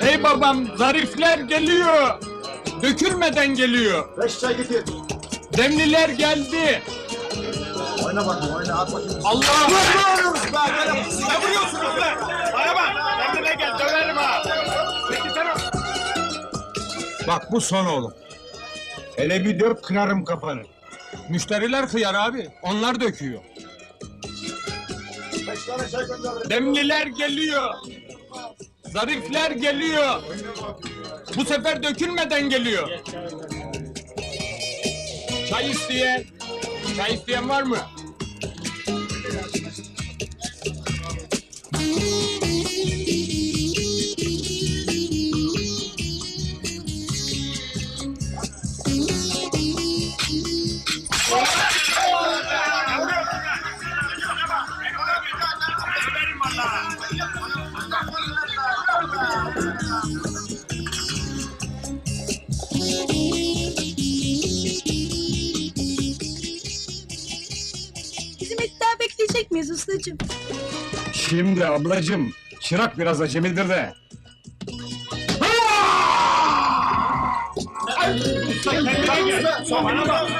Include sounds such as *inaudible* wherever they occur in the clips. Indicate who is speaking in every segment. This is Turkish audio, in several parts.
Speaker 1: Hey babam, zarifler geliyor. Dökülmeden geliyor.
Speaker 2: Beş çay getir.
Speaker 1: Demliler geldi.
Speaker 2: Oyna bakayım, oyna at bakayım.
Speaker 1: Allah!
Speaker 2: Ne vuruyoruz be?
Speaker 1: Ne vuruyorsunuz be? Bana bak, kendine gel, döverim ha. Peki tamam.
Speaker 3: Bak bu son oğlum. Hele bir dök kırarım kafanı.
Speaker 1: Müşteriler hıyar abi, onlar döküyor. Demliler geliyor. Zarifler geliyor. Bu sefer dökülmeden geliyor. Çay isteyen, çay isteyen var mı?
Speaker 4: Ustacığım?
Speaker 3: Şimdi ablacım, çırak biraz acemidir de.
Speaker 1: Bana bak.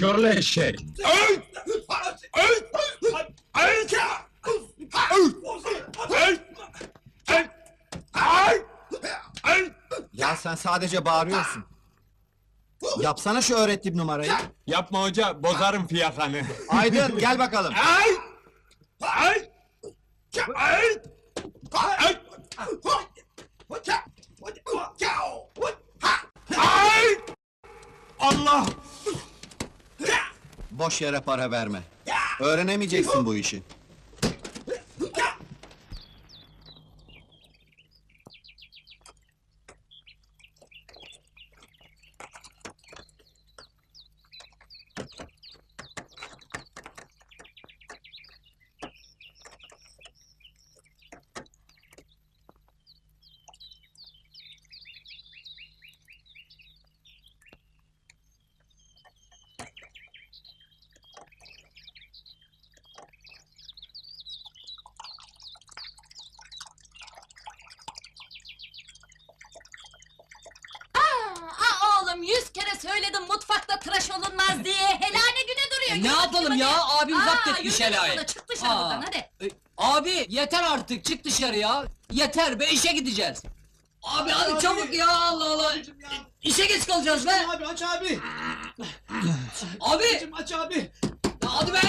Speaker 3: Şöyle eşek.
Speaker 5: Ya sen sadece bağırıyorsun. Yapsana şu öğrettiğim numarayı.
Speaker 1: Yapma hoca, bozarım fiyakanı.
Speaker 5: Aydın gel bakalım.
Speaker 1: Ay! Ay! Ay! Ay! Ay! Allah!
Speaker 5: Boş yere para verme. Öğrenemeyeceksin bu işi.
Speaker 6: Aa oğlum yüz kere söyledim mutfakta tıraş olunmaz diye. Helane güne duruyor.
Speaker 7: E,
Speaker 6: Yürü
Speaker 7: ne yapalım
Speaker 6: bakayım
Speaker 7: ya?
Speaker 6: hadi.
Speaker 7: Abim zapt etmiş
Speaker 6: yürü
Speaker 7: helaya.
Speaker 6: Çık dışarı
Speaker 7: Aa.
Speaker 6: buradan hadi.
Speaker 7: E, Abi yeter artık çık dışarı ya. Yeter be işe gideceğiz. Abi hadi çabuk ya Allah Allah. İşe geç kalacağız be.
Speaker 8: Abi aç abi.
Speaker 7: Abi
Speaker 8: Aç abi.
Speaker 7: ya hadi be.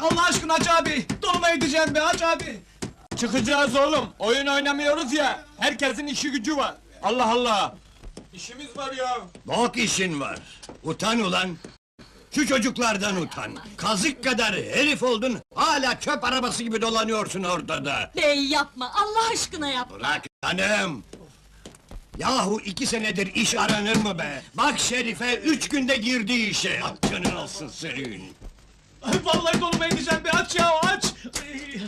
Speaker 8: Allah aşkına aç abi. Donuma edeceğim be aç abi.
Speaker 1: Çıkacağız oğlum. Oyun oynamıyoruz ya. Herkesin işi gücü var. Allah Allah. İşimiz var ya.
Speaker 9: Bok işin var. Utan ulan. Şu çocuklardan utan. Kazık kadar herif oldun, hala çöp arabası gibi dolanıyorsun ortada.
Speaker 6: Bey yapma Allah aşkına yapma.
Speaker 9: Bırak hanım! Yahu iki senedir iş aranır mı be? Bak Şerife üç günde girdi işe. Canın olsun senin.
Speaker 8: Ay, Vallahi edeceğim be aç ya aç. Ay,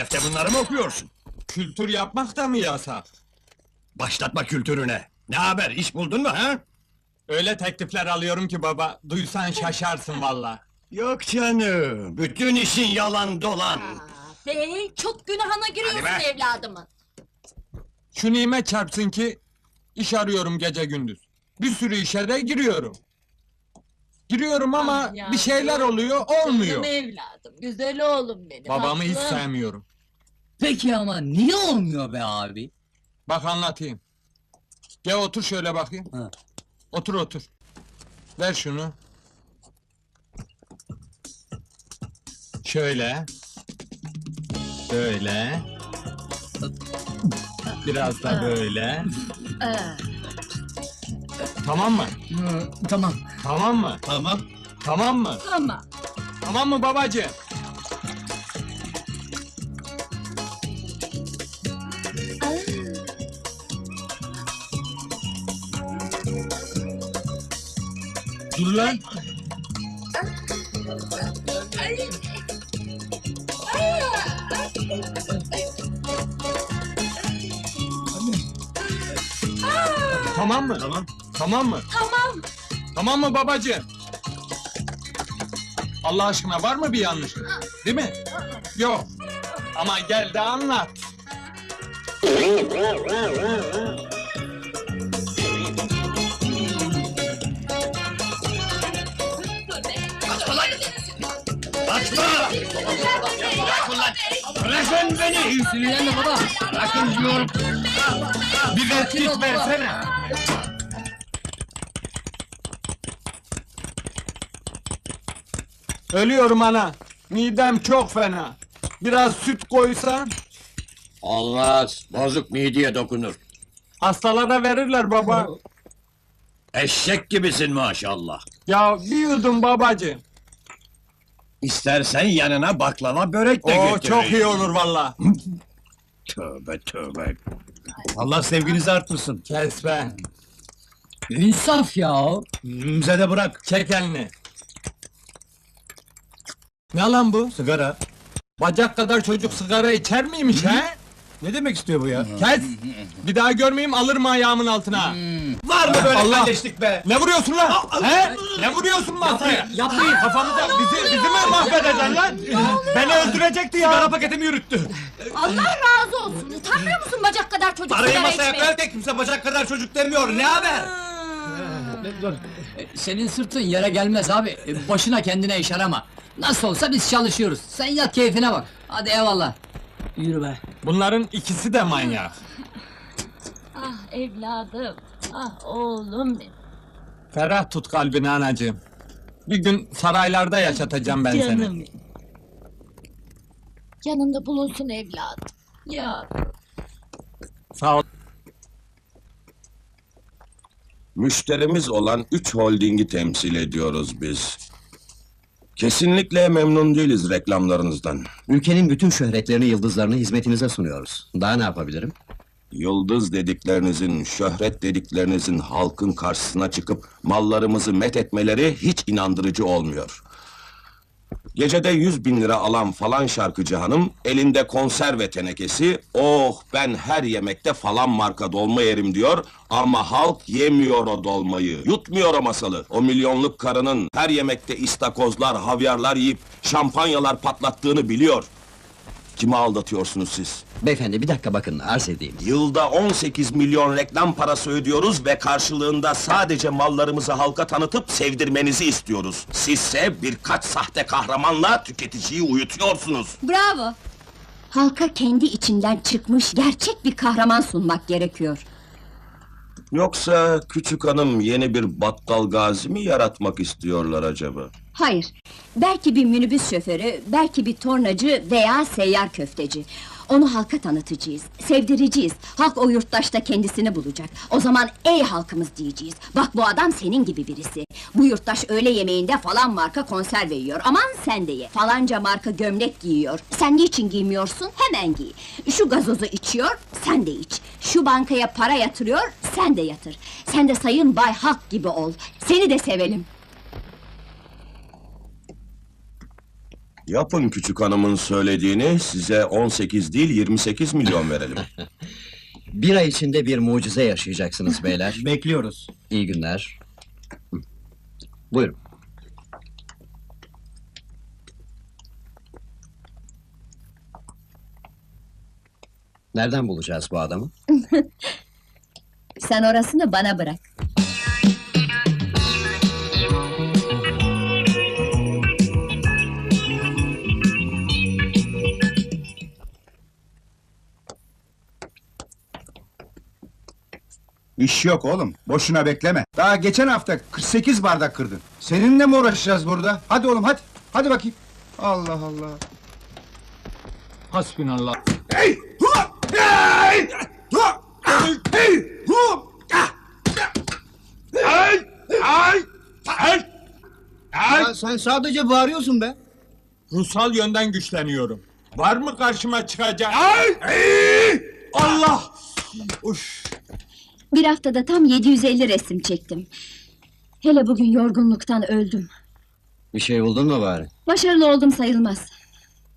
Speaker 9: Kenefte bunları mı okuyorsun?
Speaker 1: Kültür yapmak da mı yasak?
Speaker 9: Başlatma kültürüne. Ne haber, iş buldun mu ha?
Speaker 1: Öyle teklifler alıyorum ki baba, duysan şaşarsın valla.
Speaker 9: Yok canım, bütün işin yalan dolan.
Speaker 6: Bey çok günahına giriyorsun
Speaker 9: Hadi be.
Speaker 6: evladımın.
Speaker 1: Şu nimet çarpsın ki, iş arıyorum gece gündüz. Bir sürü işe de giriyorum. Giriyorum ama
Speaker 6: Ah ya.
Speaker 1: bir şeyler oluyor, olmuyor.
Speaker 6: Canım evladım, güzel oğlum benim.
Speaker 1: Babamı hiç sevmiyorum.
Speaker 7: Peki ama niye olmuyor be abi?
Speaker 1: Bak anlatayım. Gel otur şöyle bakayım.
Speaker 7: Ha.
Speaker 1: Otur otur. Ver şunu. Şöyle. Böyle. Biraz da böyle. Tamam mı?
Speaker 7: Hı, tamam.
Speaker 1: Tamam mı?
Speaker 9: Tamam.
Speaker 1: Tamam mı?
Speaker 4: Ama.
Speaker 1: Tamam mı babacığım? Dur lan. Tamam mı?
Speaker 9: Tamam.
Speaker 1: Tamam mı?
Speaker 4: Tamam.
Speaker 1: Tamam mı babacığım? Allah aşkına var mı bir yanlışlık? Değil mi? Yok. Ama gel de anlat.
Speaker 9: Açma! Bırakın beni!
Speaker 7: Sinirlenme baba.
Speaker 9: Bırakın diyorum!
Speaker 1: Bir
Speaker 7: baba.
Speaker 1: versene. Ölüyorum ana. Midem çok fena. Biraz süt koysan.
Speaker 9: Olmaz! Bozuk mideye dokunur.
Speaker 1: Hastalara verirler baba.
Speaker 9: Eşek gibisin maşallah.
Speaker 1: ya bir yudum babacığım.
Speaker 9: İstersen yanına baklava börek de
Speaker 1: Oo
Speaker 9: götüreyim.
Speaker 1: çok iyi olur valla. *laughs*
Speaker 9: Tövbe tövbe. Allah sevginizi arttırsın.
Speaker 1: Kes be.
Speaker 7: İnsaf ya.
Speaker 9: Bize de bırak.
Speaker 1: Çek elini. Ne lan bu?
Speaker 9: Sigara.
Speaker 1: Bacak kadar çocuk sigara içer miymiş he?
Speaker 9: Ne demek istiyor bu ya?
Speaker 1: Kes! Bir daha görmeyeyim alırım ayağımın altına.
Speaker 9: Var mı böyle
Speaker 1: Allah!
Speaker 9: kardeşlik be?
Speaker 1: Ne vuruyorsun lan? He? Ne vuruyorsun masaya?
Speaker 7: Yapmayın.
Speaker 1: Kafamıza bizi, bizi mi mahvedeceksin lan? Beni öldürecekti ya.
Speaker 9: Sigara paketimi yürüttü.
Speaker 6: Allah razı olsun. Utanmıyor musun bacak kadar çocuk
Speaker 9: Parayı
Speaker 6: sigara
Speaker 9: masaya
Speaker 6: içmeye?
Speaker 9: koyarken kimse bacak kadar çocuk demiyor. Ne haber?
Speaker 7: Senin sırtın yere gelmez abi. Başına kendine iş arama. Nasıl olsa biz çalışıyoruz. Sen yat keyfine bak. Hadi eyvallah. Yürü be.
Speaker 1: Bunların ikisi de manyak.
Speaker 6: Ah evladım. Ah oğlum benim.
Speaker 1: Ferah tut kalbini anacığım. Bir gün saraylarda yaşatacağım ben seni.
Speaker 6: Canım. Yanında bulunsun evladım. Ya
Speaker 1: Sağ ol.
Speaker 10: Müşterimiz olan üç holdingi temsil ediyoruz biz. Kesinlikle memnun değiliz reklamlarınızdan.
Speaker 5: Ülkenin bütün şöhretlerini, yıldızlarını hizmetinize sunuyoruz. Daha ne yapabilirim?
Speaker 10: Yıldız dediklerinizin, şöhret dediklerinizin halkın karşısına çıkıp mallarımızı met etmeleri hiç inandırıcı olmuyor. Gecede yüz bin lira alan falan şarkıcı hanım, elinde konserve tenekesi, oh ben her yemekte falan marka dolma yerim diyor, ama halk yemiyor o dolmayı, yutmuyor o masalı. O milyonluk karının her yemekte istakozlar, havyarlar yiyip şampanyalar patlattığını biliyor. Kimi aldatıyorsunuz siz?
Speaker 5: Beyefendi bir dakika bakın arz edeyim.
Speaker 10: Yılda 18 milyon reklam parası ödüyoruz ve karşılığında sadece mallarımızı halka tanıtıp sevdirmenizi istiyoruz. Sizse birkaç sahte kahramanla tüketiciyi uyutuyorsunuz.
Speaker 11: Bravo. Halka kendi içinden çıkmış gerçek bir kahraman sunmak gerekiyor.
Speaker 10: Yoksa küçük hanım yeni bir battal gazi mi yaratmak istiyorlar acaba?
Speaker 11: Hayır. Belki bir minibüs şoförü, belki bir tornacı veya seyyar köfteci. Onu halka tanıtacağız, sevdireceğiz. Halk o yurttaşta kendisini bulacak. O zaman ey halkımız diyeceğiz. Bak bu adam senin gibi birisi. Bu yurttaş öğle yemeğinde falan marka konserve yiyor. Aman sen de ye. Falanca marka gömlek giyiyor. Sen niçin giymiyorsun? Hemen giy. Şu gazozu içiyor, sen de iç. Şu bankaya para yatırıyor, sen de yatır. Sen de sayın Bay Halk gibi ol. Seni de sevelim.
Speaker 10: Yapın küçük hanımın söylediğini, size 18 değil 28 milyon verelim. *laughs*
Speaker 5: Bir ay içinde bir mucize yaşayacaksınız beyler. *laughs*
Speaker 9: Bekliyoruz.
Speaker 5: İyi günler. Buyurun. Nereden bulacağız bu adamı? *laughs*
Speaker 11: Sen orasını bana bırak.
Speaker 3: İş yok oğlum. Boşuna bekleme. Daha geçen hafta 48 bardak kırdın. Seninle mi uğraşacağız burada? Hadi oğlum hadi. Hadi bakayım. Allah Allah.
Speaker 1: Hasbinallah.
Speaker 8: Ya sen sadece bağırıyorsun be.
Speaker 1: Ruhsal yönden güçleniyorum. Var mı karşıma çıkacak? Allah! Uf!
Speaker 11: Bir haftada tam 750 resim çektim. Hele bugün yorgunluktan öldüm.
Speaker 9: Bir şey buldun mu bari?
Speaker 11: Başarılı oldum sayılmaz.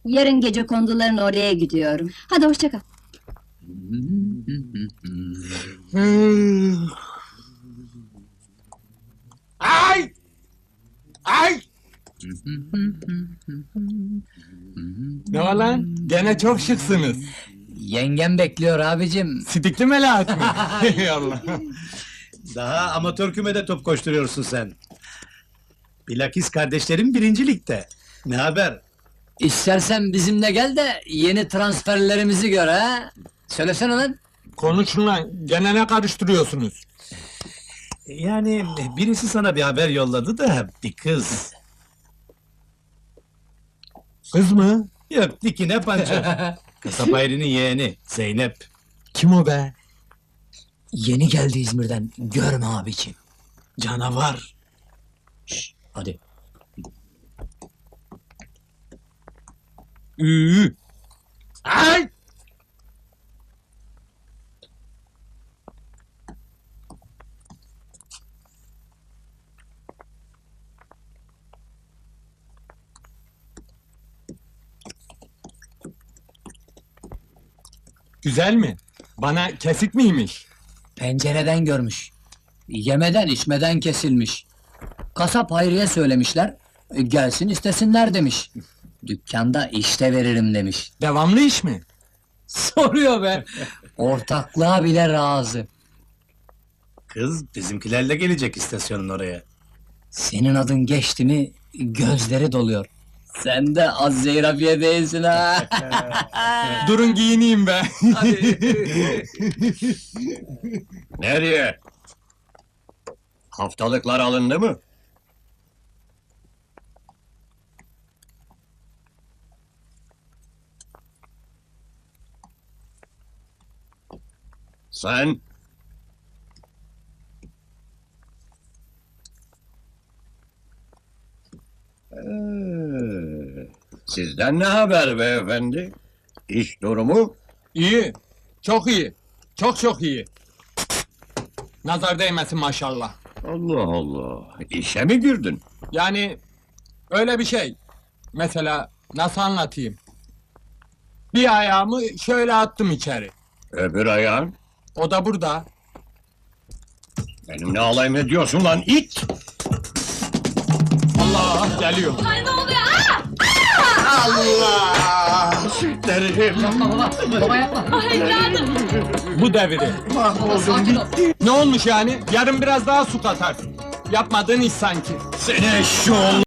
Speaker 11: Yarın gece konduların oraya gidiyorum. Hadi hoşça kal.
Speaker 1: Ay! Ay! ne var lan? Gene çok şıksınız.
Speaker 7: Yengem bekliyor abicim.
Speaker 1: Sidikli melahat mi? *laughs* Ey Allah!
Speaker 8: Daha amatör kümede top koşturuyorsun sen. Bilakis kardeşlerim birinci ligde. Ne haber?
Speaker 7: İstersen bizimle gel de yeni transferlerimizi gör ha. Söylesene lan.
Speaker 1: Konuşun lan, gene ne karıştırıyorsunuz?
Speaker 8: Yani birisi sana bir haber yolladı da bir kız.
Speaker 1: Kız mı?
Speaker 8: Yok dikine pança. *laughs* Kasap ayrının yeğeni Zeynep.
Speaker 1: Kim o be?
Speaker 7: Yeni geldi İzmir'den. Görme abicim.
Speaker 8: Canavar.
Speaker 7: Hadi.
Speaker 1: Üü! Ay! Güzel mi? Bana kesik miymiş?
Speaker 7: Pencereden görmüş. Yemeden içmeden kesilmiş. Kasap Hayri'ye söylemişler. e, Gelsin istesinler demiş. Dükkanda işte veririm demiş.
Speaker 1: Devamlı iş mi? *laughs*
Speaker 7: Soruyor be. Ortaklığa bile razı.
Speaker 8: Kız bizimkilerle gelecek istasyonun oraya.
Speaker 7: Senin adın geçti mi gözleri doluyor. Sen de az zeyrafiye değilsin ha. *laughs*
Speaker 1: Durun giyineyim be. *laughs*
Speaker 9: Nereye? Haftalıklar alındı mı? Sen? Sizden ne haber beyefendi? İş durumu?
Speaker 1: iyi. Çok iyi. Çok çok iyi. Nazar değmesin maşallah.
Speaker 9: Allah Allah. İşe mi girdin?
Speaker 1: Yani öyle bir şey. Mesela nasıl anlatayım? Bir ayağımı şöyle attım içeri.
Speaker 9: Öbür ayağın?
Speaker 1: O da burada.
Speaker 9: Benimle alay mı ediyorsun lan it?
Speaker 1: Allah geliyor.
Speaker 7: Baba yapma.
Speaker 6: Ay evladım.
Speaker 1: Bu devri.
Speaker 7: Sakin ol.
Speaker 1: Ne olmuş yani? Yarın biraz daha su katarsın. Yapmadığın iş sanki.
Speaker 9: Seni eşşoğlu!